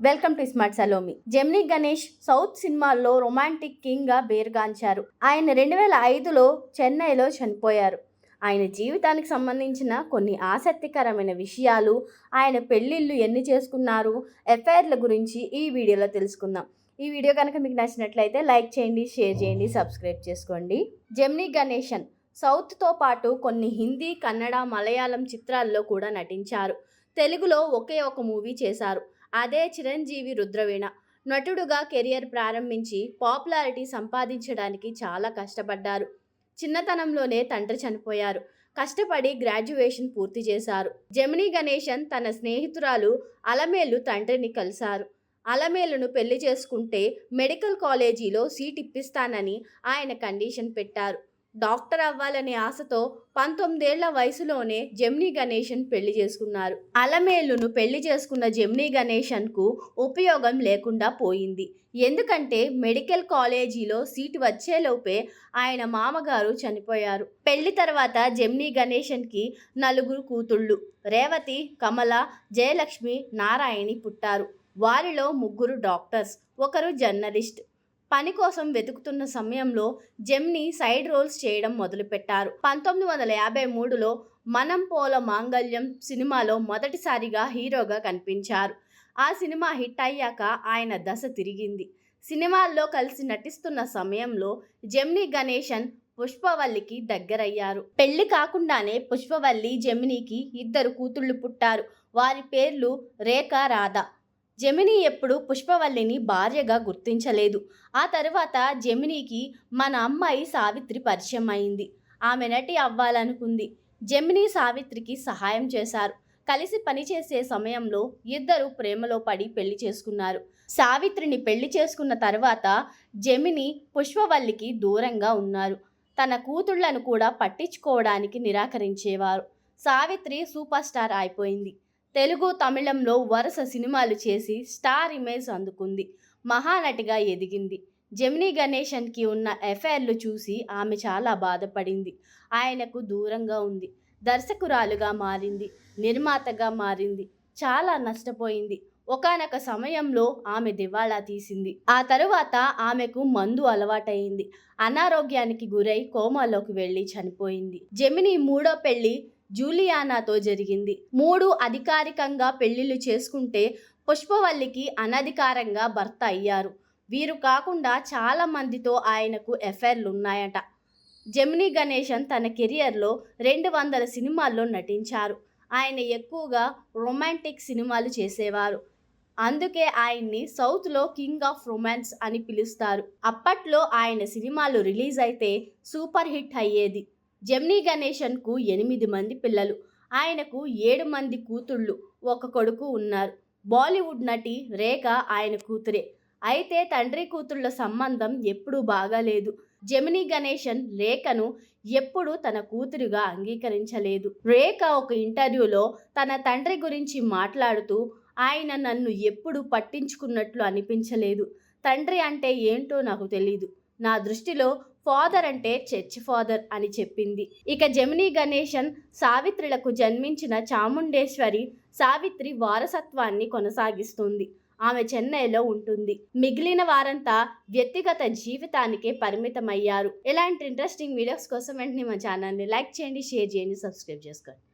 Welcome to smart సలోమి. Gemini Ganesh south సినిమాల్లో romantic కింగ్గా బేరుగాంచారు. ఆయన రెండు వేల ఐదులో చెన్నైలో చనిపోయారు. ఆయన జీవితానికి సంబంధించిన కొన్ని ఆసక్తికరమైన విషయాలు ఆయన పెళ్ళిళ్ళు ఎన్ని చేసుకున్నారు ఎఫ్ఐఆర్ల గురించి ఈ వీడియోలో తెలుసుకుందాం. ఈ వీడియో కనుక మీకు నచ్చినట్లయితే లైక్ చేయండి షేర్ చేయండి సబ్స్క్రైబ్ చేసుకోండి. జెమినీ గణేషన్ సౌత్తో పాటు కొన్ని హిందీ కన్నడ మలయాళం చిత్రాల్లో కూడా నటించారు. తెలుగులో ఒకే ఒక మూవీ చేశారు. అదే చిరంజీవి రుద్రవీణ. నటుడుగా కెరియర్ ప్రారంభించి పాపులారిటీ సంపాదించడానికి చాలా కష్టపడ్డారు. చిన్నతనంలోనే తండ్రి చనిపోయారు. కష్టపడి గ్రాడ్యుయేషన్ పూర్తి చేశారు. జమినీ గణేశన్ తన స్నేహితురాలు అలమేలు తండ్రిని కలిశారు. అలమేలును పెళ్ళి చేసుకుంటే మెడికల్ కాలేజీలో సీట్ ఇప్పిస్తానని ఆయన కండిషన్ పెట్టారు. డాక్టర్ అవ్వాలనే ఆశతో పంతొమ్మిదేళ్ళ వయసులోనే జెమ్నీ గణేషన్ పెళ్ళి చేసుకున్నారు. అలమేలును పెళ్ళి చేసుకున్న జెమ్నీ గణేషన్కు ఉపయోగం లేకుండా పోయింది. ఎందుకంటే మెడికల్ కాలేజీలో సీటు వచ్చేలోపే ఆయన మామగారు చనిపోయారు. పెళ్ళి తర్వాత జెమ్నీ గణేషన్కి నలుగురు కూతుళ్ళు రేవతి కమల జయలక్ష్మి నారాయణి పుట్టారు. వారిలో ముగ్గురు డాక్టర్స్ ఒకరు జర్నలిస్ట్. పని కోసం వెతుకుతున్న సమయంలో జెమ్ని సైడ్ రోల్స్ చేయడం మొదలుపెట్టారు. పంతొమ్మిది వందల యాభై మూడులో మనం పోల మాంగళ్యం సినిమాలో మొదటిసారిగా హీరోగా కనిపించారు. ఆ సినిమా హిట్ అయ్యాక ఆయన దశ తిరిగింది. సినిమాల్లో కలిసి నటిస్తున్న సమయంలో జెమ్ని గణేశన్ పుష్పవల్లికి దగ్గరయ్యారు. పెళ్ళి కాకుండానే పుష్పవల్లి జెమినీకి ఇద్దరు కూతుళ్ళు పుట్టారు. వారి పేర్లు రేఖ రాధ. జమిని ఎప్పుడు పుష్పవల్లిని భార్యగా గుర్తించలేదు. ఆ తర్వాత జమినీకి మన అమ్మాయి సావిత్రి పరిచయం అయింది. ఆమె నటి అవ్వాలనుకుంది. జమిని సావిత్రికి సహాయం చేశారు. కలిసి పనిచేసే సమయంలో ఇద్దరు ప్రేమలో పడి పెళ్ళి చేసుకున్నారు. సావిత్రిని పెళ్ళి చేసుకున్న తర్వాత జమిని పుష్పవల్లికి దూరంగా ఉన్నారు. తన కూతుళ్ళను కూడా పట్టించుకోవడానికి నిరాకరించేవారు. సావిత్రి సూపర్ స్టార్ అయిపోయింది. తెలుగు తమిళంలో వరుస సినిమాలు చేసి స్టార్ ఇమేజ్ అందుకుంది. మహానటిగా ఎదిగింది. జమినీ గణేషన్కి ఉన్న ఎఫ్ఐఆర్లు చూసి ఆమె చాలా బాధపడింది. ఆయనకు దూరంగా ఉంది. దర్శకురాలుగా మారింది. నిర్మాతగా మారింది. చాలా నష్టపోయింది. ఒకనొక సమయంలో ఆమె దివాళా తీసింది. ఆ తరువాత ఆమెకు మందు అలవాటైంది అనారోగ్యానికి గురై కోమాలోకి వెళ్ళి చనిపోయింది. జమిని మూడో పెళ్ళి జూలియానాతో జరిగింది. మూడు అధికారికంగా పెళ్ళిళ్ళు చేసుకుంటే పుష్పవల్లికి అనధికారంగా భర్త అయ్యారు. వీరు కాకుండా చాలా మందితో ఆయనకు ఎఫైర్లు ఉన్నాయట. జమినీ గణేశన్ తన కెరియర్లో రెండు వందల సినిమాల్లో నటించారు. ఆయన ఎక్కువగా రొమాంటిక్ సినిమాలు చేసేవారు. అందుకే ఆయన్ని సౌత్లో కింగ్ ఆఫ్ రొమాన్స్ అని పిలుస్తారు. అప్పట్లో ఆయన సినిమాలు రిలీజ్ అయితే సూపర్ హిట్ అయ్యేది. జమ్నీ గణేశన్కు ఎనిమిది మంది పిల్లలు. ఆయనకు ఏడు మంది కూతుళ్ళు ఒక కొడుకు ఉన్నారు. బాలీవుడ్ నటి రేఖ ఆయన కూతురే. అయితే తండ్రి కూతుళ్ళ సంబంధం ఎప్పుడూ బాగాలేదు. జమినీ గణేశన్ రేఖను ఎప్పుడూ తన కూతురుగా అంగీకరించలేదు. రేఖ ఒక ఇంటర్వ్యూలో తన తండ్రి గురించి మాట్లాడుతూ ఆయన నన్ను ఎప్పుడు పట్టించుకున్నట్లు అనిపించలేదు. తండ్రి అంటే ఏంటో నాకు తెలీదు. నా దృష్టిలో ఫాదర్ అంటే చర్చ్ ఫాదర్ అని చెప్పింది. ఇక జమినీ గణేశన్ సావిత్రులకు జన్మించిన చాముండేశ్వరి సావిత్రి వారసత్వాన్ని కొనసాగిస్తుంది. ఆమె చెన్నైలో ఉంటుంది. మిగిలిన వారంతా వ్యక్తిగత జీవితానికే పరిమితమయ్యారు. ఇలాంటి ఇంట్రెస్టింగ్ వీడియోస్ కోసం వెంటనే మా ఛానల్ని లైక్ చేయండి షేర్ చేయండి సబ్స్క్రైబ్ చేసుకోండి.